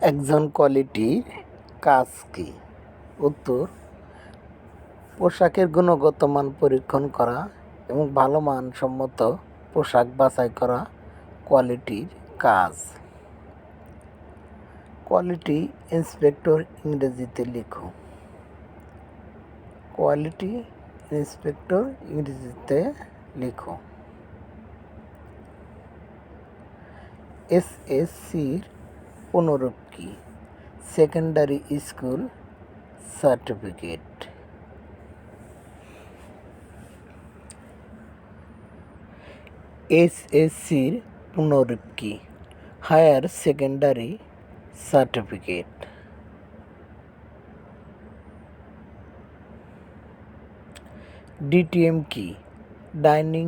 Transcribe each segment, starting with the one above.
একজন কোয়ালিটির কাজ কি? উত্তর, পোশাকের গুণগত মান পরীক্ষণ করা এবং ভালো মানসম্মত পোশাক বাছাই করা কোয়ালিটির কাজ। কোয়ালিটি ইন্সপেক্টর ইংরেজিতে লিখো। কোয়ালিটি ইন্সপেক্টর ইংরেজিতে লিখো। এসএসসির পুনরূপ কি সেকেন্ডারি স্কুল সার্টিফিকেট এসএসসির পুনরূপ কি হায়ার সেকেন্ডারি সার্টিফিকেট ডিটিএম কি dining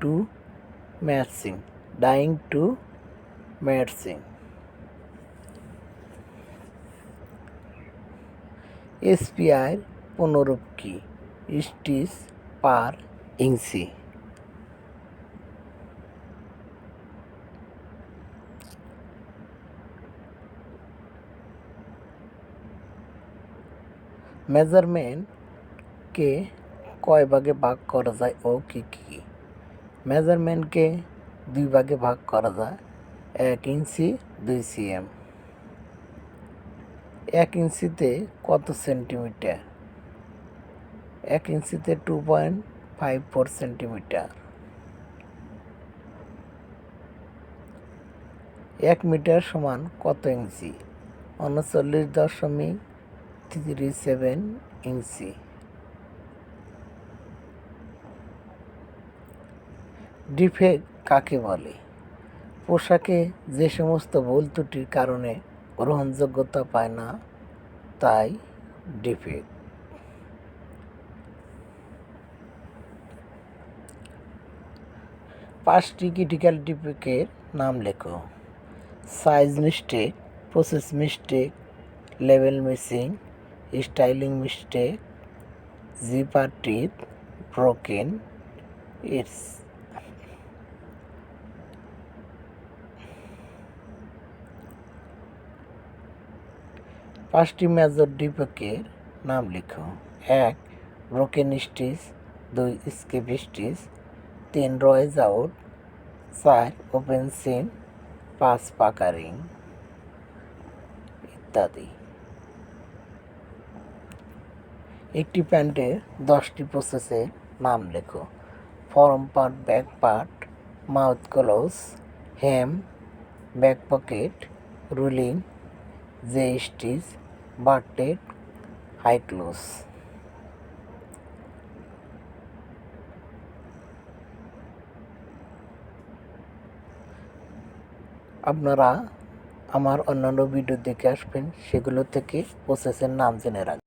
to matching dyeing to matching এসপিআইয়ের পুনরূপ কি? Stitch per inch. মেজারমেন্টকে কয় ভাগে ভাগ করা যায় ও কি কি? মেজারমেন্টকে দুই ভাগে ভাগ করা যায়, এক ইঞ্চি, দুই সিএম। এক ইঞ্চিতে কত সেন্টিমিটার? এক ইঞ্চিতে two point five four centimetre. এক মিটার সমান কত ইঞ্চি? উনচল্লিশ দশমিক থ্রি সেভেন ইঞ্চি। ডিফেক্ট কাকে বলে? পোশাকে যে সমস্ত ভুল ত্রুটির কারণে গ্রহণযোগ্যতা পায় না, তাই ডিফেক্ট পাঁচটি ক্রিটিক্যাল ডিফেক্টের নাম লেখো। Size mistake, process mistake, level missing, styling mistake, zipper teeth, broken, it's পাঁচটি মেজর ডিপেকের নাম লিখো। এক ব্রোকেন স্টিচ দুই স্কেপ স্টিচ তিন রয়েজ আউট চার ওপেন সিন পাঁচ পাকারিং ইত্যাদি। একটি প্যান্টের দশটি প্রসেসের নাম লেখো। Front part back part, mouth close hem back pocket, ruling, J stitch bartack high close. আপনারা আমার অন্যান্য ভিডিও দেখে আসবেন, সেগুলো থেকে প্রসেসের নাম জেনে রাখবেন।